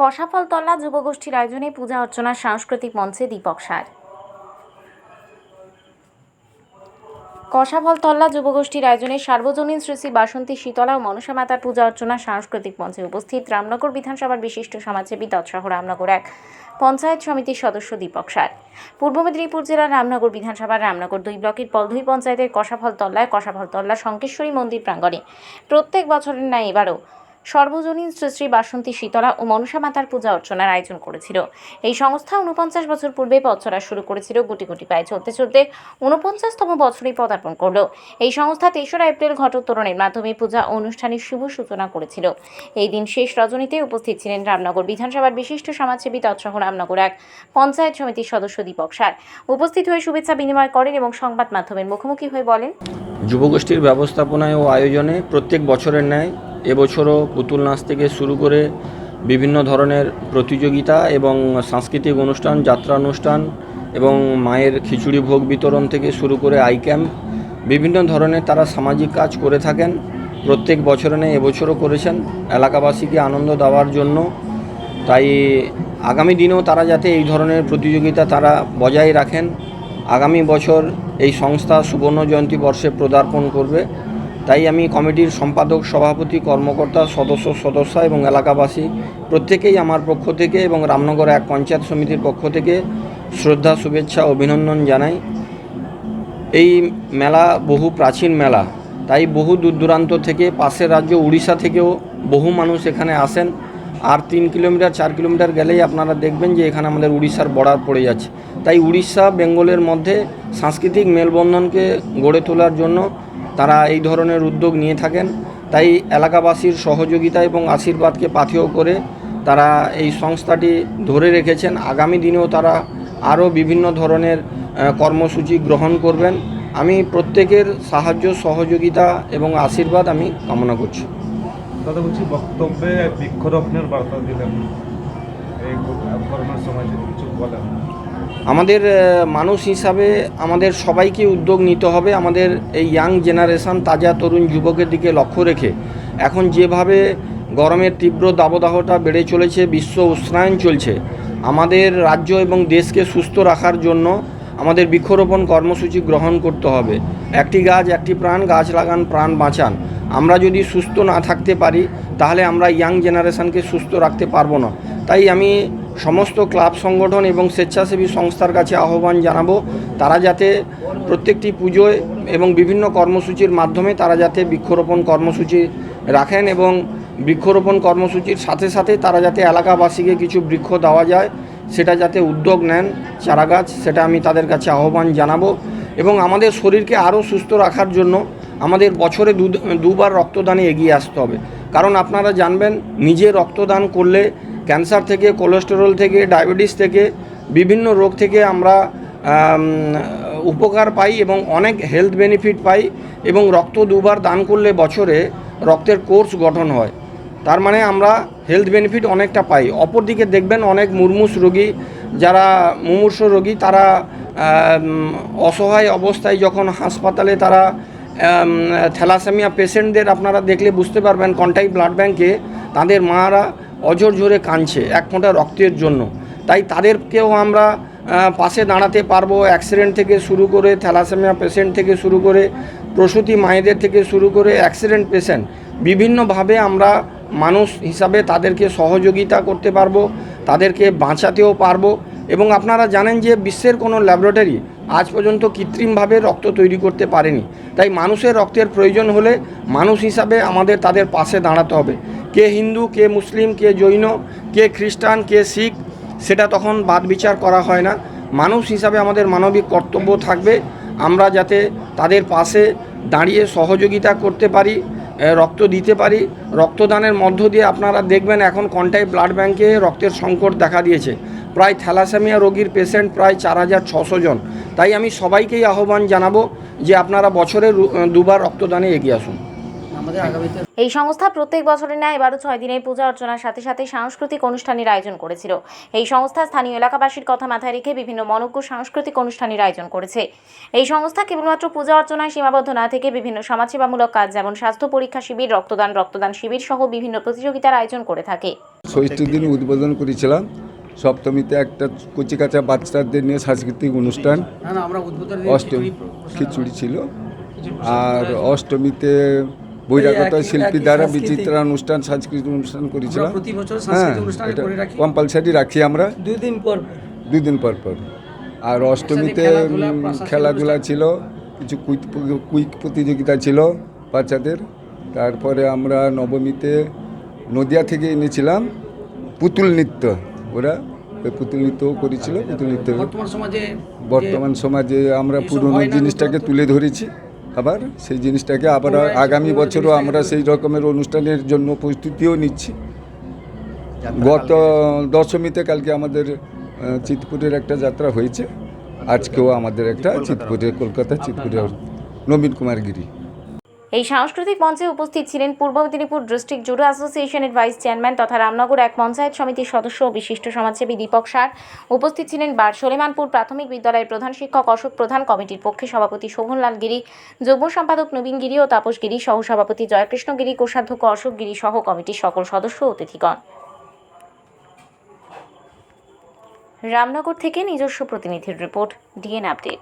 কষাফলতলা যুবগোষ্ঠীর আয়োজনে পূজা অর্চনার সাংস্কৃতিক মঞ্চে দীপক সার। কষাফলতল্লা যুবগোষ্ঠীর আয়োজনে সার্বজনীন শ্রী শ্রী বাসন্তী শীতলা ও মনসা মাতার পূজা অর্চনা সাংস্কৃতিক মঞ্চে উপস্থিত রামনগর বিধানসভার বিশিষ্ট সমাজসেবী তৎসহ রামনগর এক পঞ্চায়েত সমিতির সদস্য দীপক সার। পূর্ব মেদিনীপুর জেলার রামনগর বিধানসভার রামনগর দুই ব্লকের পলধুই পঞ্চায়েতের কষাফলতল্লায় কষাফলতল্লা শঙ্কেশ্বরী মন্দির প্রাঙ্গণে প্রত্যেক বছরের ন্যায় এবারও সর্বজনীন শ্রী শ্রী বাসন্তী শীতলা ও মনসা মাতার পূজা অর্চনার আয়োজন করেছিল। এই সংস্থা উনপঞ্চাশ বছর পূর্বে পথ চলা শুরু করেছিল, গুটি গুটি পায়ে চলতে চলতে উনপঞ্চাশতম বছরেই পদার্পণ করল। এই সংস্থা তেসরা এপ্রিল ঘটোত্তরণের মাধ্যমে পূজা অনুষ্ঠানের শুভ সূচনা করেছিল। এই দিন শেষ রজনীতে উপস্থিত ছিলেন রামনগর বিধানসভার বিশিষ্ট সমাজসেবী তৎসহ রামনগর এক পঞ্চায়েত সমিতির সদস্য দীপক সার। উপস্থিত হয়ে শুভেচ্ছা বিনিময় করেন এবং সংবাদ মাধ্যমের মুখোমুখি হয়ে বলেন, যুবগোষ্ঠীর ব্যবস্থাপনায় ও আয়োজনে প্রত্যেক বছরের ন্যায় এবছরও পুতুল নাচ থেকে শুরু করে বিভিন্ন ধরনের প্রতিযোগিতা এবং সাংস্কৃতিক অনুষ্ঠান যাত্রা অনুষ্ঠান এবং মায়ের খিচুড়ি ভোগ বিতরণ থেকে শুরু করে আই ক্যাম্প বিভিন্ন ধরনের তারা সামাজিক কাজ করে থাকেন। প্রত্যেক বছরে নেয় এবছরও করেছেন। এলাকাবাসীকে আনন্দ দেওয়ার জন্য। তাই আগামী দিনেও তারা যাতে এই ধরনের প্রতিযোগিতা তারা বজায় রাখেন, আগামী বছর এই সংস্থা সুবর্ণ জয়ন্তী বর্ষে পদার্পণ করবে। তাই আমি কমিটির সম্পাদক, সভাপতি, কর্মকর্তা, সদস্য, সদস্যা এবং এলাকাবাসী প্রত্যেকেই আমার পক্ষ থেকে এবং রামনগর এক পঞ্চায়েত সমিতির পক্ষ থেকে শ্রদ্ধা, শুভেচ্ছা, অভিনন্দন জানাই। এই মেলা বহু প্রাচীন মেলা, তাই বহু দূর দূরান্ত থেকে, পাশের রাজ্য উড়িষ্যা থেকেও বহু মানুষ এখানে আসেন। আর তিন কিলোমিটার, চার কিলোমিটার গেলেই আপনারা দেখবেন যে এখানে আমাদের উড়িষ্যার বর্ডার পড়ে যাচ্ছে। তাই উড়িষ্যা, বেঙ্গলের মধ্যে সাংস্কৃতিক মেলবন্ধনকে গড়ে তোলার জন্য তারা এই ধরনের উদ্যোগ নিয়ে থাকেন। তাই এলাকাবাসীর সহযোগিতা এবং আশীর্বাদকে পাথেয় করে তারা এই সংস্থাটি ধরে রেখেছেন। আগামী দিনেও তারা আরও বিভিন্ন ধরনের কর্মসূচি গ্রহণ করবেন। আমি প্রত্যেকের সাহায্য, সহযোগিতা এবং আশীর্বাদ আমি কামনা করছি। দাদা, বলছি বক্তব্যে বৃক্ষরোপণের বার্তা দিলেন। এই করোনার সময় যদি কিছু বলেন। আমাদের মানুষ হিসাবে আমাদের সবাইকে উদ্যোগ নিতে হবে আমাদের এই ইয়াং জেনারেশন তাজা তরুণ যুবকের দিকে লক্ষ্য রেখে। এখন যেভাবে গরমের তীব্র দাবদাহটা বেড়ে চলেছে, বিশ্ব উষ্ণায়ন চলছে, আমাদের রাজ্য এবং দেশকে সুস্থ রাখার জন্য আমাদের বৃক্ষরোপণ কর্মসূচি গ্রহণ করতে হবে। একটি গাছ, একটি প্রাণ, গাছ লাগান, প্রাণ বাঁচান। আমরা যদি সুস্থ না থাকতে পারি, তাহলে আমরা ইয়াং জেনারেশনকে সুস্থ রাখতে পারব না। তাই আমি সমস্ত ক্লাব সংগঠন এবং স্বেচ্ছাসেবী সংস্থার কাছে আহ্বান জানাব। তারা যাতে প্রত্যেকটি পুজোয় এবং বিভিন্ন কর্মসূচির মাধ্যমে তারা যাতে বৃক্ষরোপণ কর্মসূচি রাখেন এবং বৃক্ষরোপণ কর্মসূচির সাথে সাথে তারা যাতে এলাকাবাসীকে কিছু বৃক্ষ দেওয়া যায়, সেটা যাতে উদ্যোগ নেন চারাগাছ, সেটা আমি তাদের কাছে আহ্বান জানাব। এবং আমাদের শরীরকে আরও সুস্থ রাখার জন্য আমাদের বছরে দুবার রক্তদানে এগিয়ে আসতে হবে। কারণ আপনারা জানবেন, নিজে রক্তদান করলে ক্যান্সার থেকে, কোলেস্টেরল থেকে, ডায়াবেটিস থেকে, বিভিন্ন রোগ থেকে আমরা উপকার পাই এবং অনেক হেলথ বেনিফিট পাই এবং রক্ত দুবার দান করলে বছরে রক্তের কোর্স গঠন হয়। তার মানে আমরা হেলথ বেনিফিট অনেকটা পাই। অপরদিকে দেখবেন অনেক মুমূর্ষ রোগী, যারা মুমূর্ষ রোগী, তারা অসহায় অবস্থায় যখন হাসপাতালে তারা থ্যালাসেমিয়া পেশেন্টদের আপনারা দেখলে বুঝতে পারবেন কন্টাই ব্লাড ব্যাংকে তাদের মারা অঝর জোরে কাঁদছে, এক ফোঁটা রক্তের জন্য। তাই তাদেরকেও আমরা পাশে দাঁড়াতে পারব অ্যাক্সিডেন্ট থেকে শুরু করে থ্যালাসেমিয়া পেশেন্ট থেকে শুরু করে, প্রসূতি মায়েদের থেকে শুরু করে অ্যাক্সিডেন্ট পেশেন্ট বিভিন্নভাবে আমরা মানুষ হিসাবে তাদেরকে সহযোগিতা করতে পারব, তাদেরকে বাঁচাতেও পারব এবং আপনারা জানেন যে বিশ্বের কোনো ল্যাবরেটরি আজ পর্যন্ত কৃত্রিমভাবে রক্ত তৈরি করতে পারেনি। তাই মানুষের রক্তের প্রয়োজন হলে মানুষ হিসাবে আমাদের তাদের পাশে দাঁড়াতে হবে। কে হিন্দু, কে মুসলিম, কে জৈন, কে খ্রিস্টান, কে শিখ, সেটা তখন বাদ বিচার করা হয় না। মানুষ হিসাবে আমাদের মানবিক কর্তব্য থাকবে। আমরা যাতে তাদের পাশে দাঁড়িয়ে সহযোগিতা করতে পারি রক্ত দিতে পারি। রক্তদানের মধ্য দিয়ে আপনারা দেখবেন এখন কন্টাই ব্লাড ব্যাংকে রক্তের সংকট দেখা দিয়েছে। প্রায় থ্যালাসেমিয়া রোগীর পেশেন্ট প্রায় চার হাজার ছশো জন। তাই আমি সবাইকেই আহ্বান জানাব যে আপনারা বছরে দুবার রক্তদানে এগিয়ে আসুন। এই সংস্থা প্রত্যেক বছরের ন্যায় এবারও ছয় দিনের পূজা অর্চনার সাথে সাথে সাংস্কৃতিক অনুষ্ঠানের আয়োজন করেছিল। এই সংস্থা স্থানীয় এলাকাবাসীর কথা মাথায় রেখে বিভিন্ন মনজ্ঞ সাংস্কৃতিক অনুষ্ঠানের আয়োজন করেছে। এই সংস্থা কেবলমাত্র পূজা অর্চনায় সীমাবদ্ধ না থেকে বিভিন্ন সমাজসেবামূলক কাজ যেমন স্বাস্থ্য পরীক্ষা শিবির রক্তদান রক্তদান শিবির সহ বিভিন্ন প্রতিযোগিতার আয়োজন করে থাকে। দিন উদ্বোধন করেছিলাম। সপ্তমীতে একটা কচিকাচা বাচ্চাদের নিয়ে সাংস্কৃতিক অনুষ্ঠান। না না আমরা উদ্বোধন অষ্টমী খিচুড়ি ছিল। আর অষ্টমীতে বহিরাগত শিল্পী দ্বারা বিচিত্রা অনুষ্ঠান সাংস্কৃতিক অনুষ্ঠান করেছিলাম। প্রতি বছর হ্যাঁ সাংস্কৃতিক অনুষ্ঠান এটা করে রাখি। কম্পালসারি রাখি আমরা। দুই দিন পর। দুই দিন পর পর। আর অষ্টমীতে খেলাধুলা, ছিল কিছু কুইক কুইক প্রতিযোগিতা ছিল বাচ্চাদের। তারপরে আমরা নবমীতে নদিয়া থেকে এনেছিলাম পুতুল নৃত্য। ওরা ওই পুতুল নৃত্যও করেছিল পুতুল নৃত্য বর্তমান সমাজে বর্তমান সমাজে আমরা পুরনো জিনিসটাকে তুলে ধরেছি। আবার সেই জিনিসটাকে আবার আগামী বছরও আমরা সেই রকমের অনুষ্ঠানের জন্য প্রস্তুতিও নিচ্ছি। গত দশমীতে কালকে আমাদের চিতপুরের একটা যাত্রা হয়েছে। আজকেও আমাদের একটা চিতপুরে কলকাতা। চিতপুরে নবীন কুমার গিরি। এই সাংস্কৃতিক মঞ্চে উপস্থিত ছিলেন পূর্ব মেদিনীপুর ডিস্ট্রিক্ট জুডো অ্যাসোসিয়েশনের ভাইস চেয়ারম্যান তথা রামনগর এক পঞ্চায়েত সমিতির সদস্য ও বিশিষ্ট সমাজসেবী দীপক সার। উপস্থিত ছিলেন বার সলেমানপুর প্রাথমিক বিদ্যালয়ের প্রধান শিক্ষক অশোক প্রধান, কমিটির পক্ষে সভাপতি শোভনলাল গিরি, যুগ্ম সম্পাদক নবীন গিরি ও তাপস গিরি সহ সভাপতি জয়কৃষ্ণ গিরি, কোষাধ্যক্ষ অশোক গিরি সহ কমিটির সকল সদস্য অতিথিগণ। রামনগর থেকে নিজস্ব প্রতিনিধির রিপোর্ট, ডিএন আপডেট।